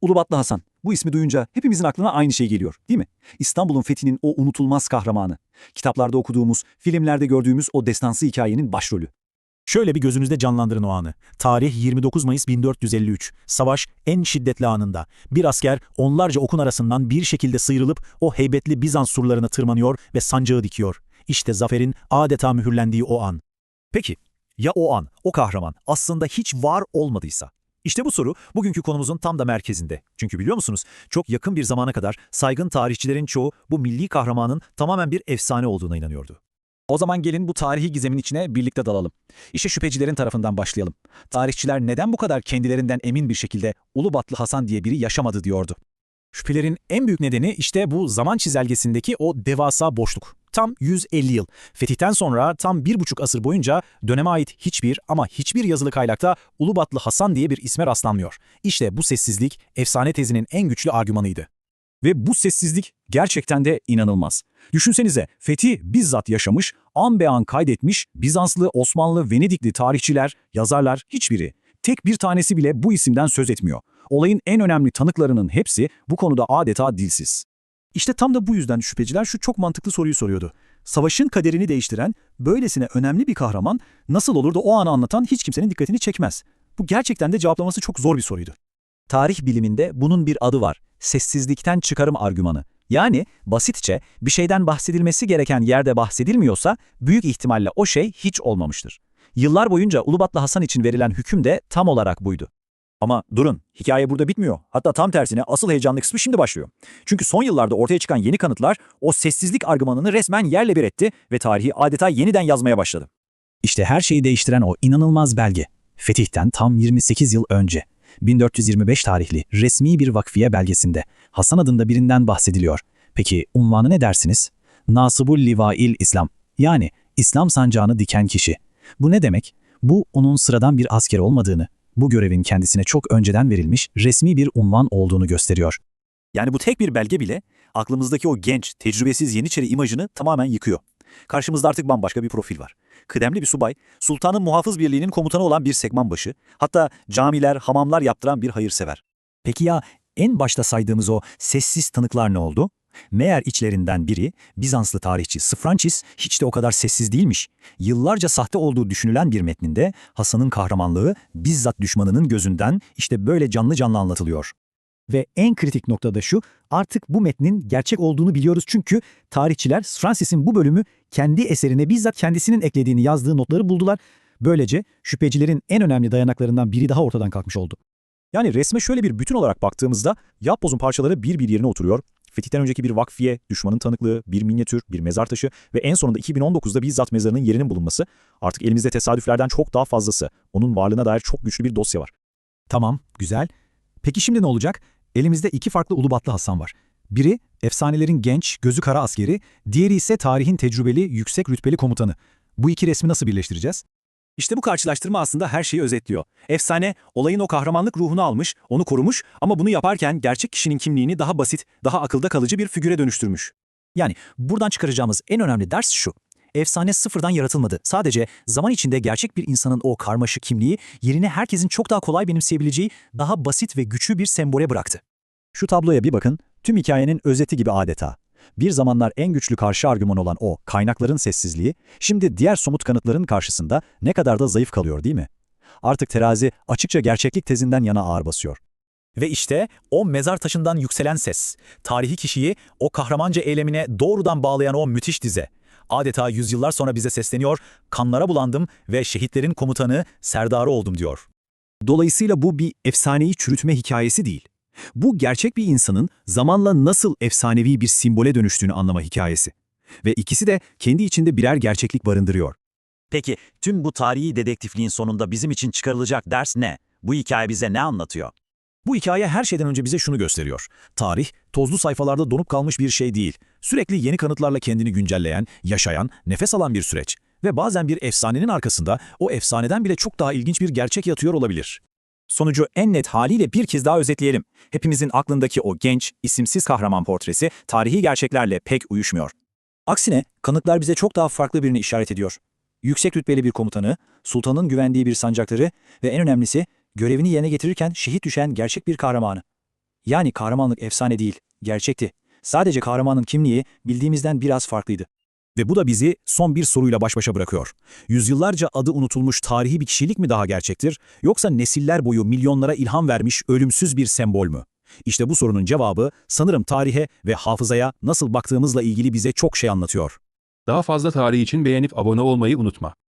Ulubatlı Hasan. Bu ismi duyunca hepimizin aklına aynı şey geliyor, değil mi? İstanbul'un fethinin o unutulmaz kahramanı. Kitaplarda okuduğumuz, filmlerde gördüğümüz o destansı hikayenin başrolü. Şöyle bir gözünüzde canlandırın o anı. Tarih 29 Mayıs 1453. Savaş en şiddetli anında. Bir asker onlarca okun arasından bir şekilde sıyrılıp o heybetli Bizans surlarına tırmanıyor ve sancağı dikiyor. İşte zaferin adeta mühürlendiği o an. Peki, ya o an, o kahraman aslında hiç var olmadıysa? İşte bu soru bugünkü konumuzun tam da merkezinde. Çünkü biliyor musunuz, çok yakın bir zamana kadar saygın tarihçilerin çoğu bu milli kahramanın tamamen bir efsane olduğuna inanıyordu. O zaman gelin bu tarihi gizemin içine birlikte dalalım. İşte şüphecilerin tarafından başlayalım. Tarihçiler neden bu kadar kendilerinden emin bir şekilde Ulubatlı Hasan diye biri yaşamadı diyordu. Şüphelerin en büyük nedeni işte bu zaman çizelgesindeki o devasa boşluk. Tam 150 yıl. Fetihten sonra tam bir buçuk asır boyunca döneme ait hiçbir ama hiçbir yazılı kaynakta Ulubatlı Hasan diye bir isme rastlanmıyor. İşte bu sessizlik efsane tezinin en güçlü argümanıydı. Ve bu sessizlik gerçekten de inanılmaz. Düşünsenize Fethi bizzat yaşamış, an be an kaydetmiş Bizanslı, Osmanlı, Venedikli tarihçiler, yazarlar hiçbiri, tek bir tanesi bile bu isimden söz etmiyor. Olayın en önemli tanıklarının hepsi bu konuda adeta dilsiz. İşte tam da bu yüzden şüpheciler şu çok mantıklı soruyu soruyordu. Savaşın kaderini değiştiren, böylesine önemli bir kahraman nasıl olur da o anı anlatan hiç kimsenin dikkatini çekmez? Bu gerçekten de cevaplaması çok zor bir soruydu. Tarih biliminde bunun bir adı var. Sessizlikten çıkarım argümanı. Yani basitçe bir şeyden bahsedilmesi gereken yerde bahsedilmiyorsa büyük ihtimalle o şey hiç olmamıştır. Yıllar boyunca Ulubatlı Hasan için verilen hüküm de tam olarak buydu. Ama durun, hikaye burada bitmiyor. Hatta tam tersine asıl heyecanlı kısmı şimdi başlıyor. Çünkü son yıllarda ortaya çıkan yeni kanıtlar o sessizlik argümanını resmen yerle bir etti ve tarihi adeta yeniden yazmaya başladı. İşte her şeyi değiştiren o inanılmaz belge. Fetih'ten tam 28 yıl önce. 1425 tarihli resmi bir vakfiye belgesinde Hasan adında birinden bahsediliyor. Peki unvanı ne dersiniz? Nasibul Livail İslam yani İslam sancağını diken kişi. Bu ne demek? Bu onun sıradan bir asker olmadığını, bu görevin kendisine çok önceden verilmiş resmi bir unvan olduğunu gösteriyor. Yani bu tek bir belge bile aklımızdaki o genç, tecrübesiz Yeniçeri imajını tamamen yıkıyor. Karşımızda artık bambaşka bir profil var. Kıdemli bir subay, sultanın muhafız birliğinin komutanı olan bir sekmanbaşı, hatta camiler, hamamlar yaptıran bir hayırsever. Peki ya en başta saydığımız o sessiz tanıklar ne oldu? Meğer içlerinden biri Bizanslı tarihçi Sıfrançis hiç de o kadar sessiz değilmiş. Yıllarca sahte olduğu düşünülen bir metninde Hasan'ın kahramanlığı bizzat düşmanının gözünden işte böyle canlı canlı anlatılıyor. Ve en kritik noktada şu, artık bu metnin gerçek olduğunu biliyoruz çünkü tarihçiler Francis'in bu bölümü kendi eserine bizzat kendisinin eklediğini yazdığı notları buldular. Böylece şüphecilerin en önemli dayanaklarından biri daha ortadan kalkmış oldu. Yani resme şöyle bir bütün olarak baktığımızda yapbozun parçaları bir bir yerine oturuyor. Fetih'ten önceki bir vakfiye, düşmanın tanıklığı, bir minyatür, bir mezar taşı ve en sonunda 2019'da bizzat mezarının yerinin bulunması. Artık elimizde tesadüflerden çok daha fazlası. Onun varlığına dair çok güçlü bir dosya var. Tamam, güzel. Peki şimdi ne olacak? Elimizde iki farklı Ulubatlı Hasan var. Biri efsanelerin genç, gözü kara askeri, diğeri ise tarihin tecrübeli, yüksek rütbeli komutanı. Bu iki resmi nasıl birleştireceğiz? İşte bu karşılaştırma aslında her şeyi özetliyor. Efsane, olayın o kahramanlık ruhunu almış, onu korumuş ama bunu yaparken gerçek kişinin kimliğini daha basit, daha akılda kalıcı bir figüre dönüştürmüş. Yani buradan çıkaracağımız en önemli ders şu. Efsane sıfırdan yaratılmadı. Sadece zaman içinde gerçek bir insanın o karmaşık kimliği yerini herkesin çok daha kolay benimseyebileceği daha basit ve güçlü bir sembole bıraktı. Şu tabloya bir bakın, tüm hikayenin özeti gibi adeta. Bir zamanlar en güçlü karşı argüman olan o kaynakların sessizliği, şimdi diğer somut kanıtların karşısında ne kadar da zayıf kalıyor değil mi? Artık terazi açıkça gerçeklik tezinden yana ağır basıyor. Ve işte o mezar taşından yükselen ses, tarihi kişiyi o kahramanca eylemine doğrudan bağlayan o müthiş dize. Adeta yüzyıllar sonra bize sesleniyor, kanlara bulandım ve şehitlerin komutanı, serdarı oldum diyor. Dolayısıyla bu bir efsaneyi çürütme hikayesi değil. Bu gerçek bir insanın zamanla nasıl efsanevi bir simbole dönüştüğünü anlama hikayesi. Ve ikisi de kendi içinde birer gerçeklik barındırıyor. Peki tüm bu tarihi dedektifliğin sonunda bizim için çıkarılacak ders ne? Bu hikaye bize ne anlatıyor? Bu hikaye her şeyden önce bize şunu gösteriyor. Tarih, tozlu sayfalarda donup kalmış bir şey değil. Sürekli yeni kanıtlarla kendini güncelleyen, yaşayan, nefes alan bir süreç. Ve bazen bir efsanenin arkasında o efsaneden bile çok daha ilginç bir gerçek yatıyor olabilir. Sonucu en net haliyle bir kez daha özetleyelim. Hepimizin aklındaki o genç, isimsiz kahraman portresi tarihi gerçeklerle pek uyuşmuyor. Aksine kanıtlar bize çok daha farklı birini işaret ediyor. Yüksek rütbeli bir komutanı, sultanın güvendiği bir sancakları ve en önemlisi görevini yerine getirirken şehit düşen gerçek bir kahramanı. Yani kahramanlık efsane değil, gerçekti. Sadece kahramanın kimliği bildiğimizden biraz farklıydı. Ve bu da bizi son bir soruyla baş başa bırakıyor. Yüzyıllarca adı unutulmuş tarihi bir kişilik mi daha gerçektir, yoksa nesiller boyu milyonlara ilham vermiş ölümsüz bir sembol mü? İşte bu sorunun cevabı sanırım tarihe ve hafızaya nasıl baktığımızla ilgili bize çok şey anlatıyor. Daha fazla tarih için beğenip abone olmayı unutma.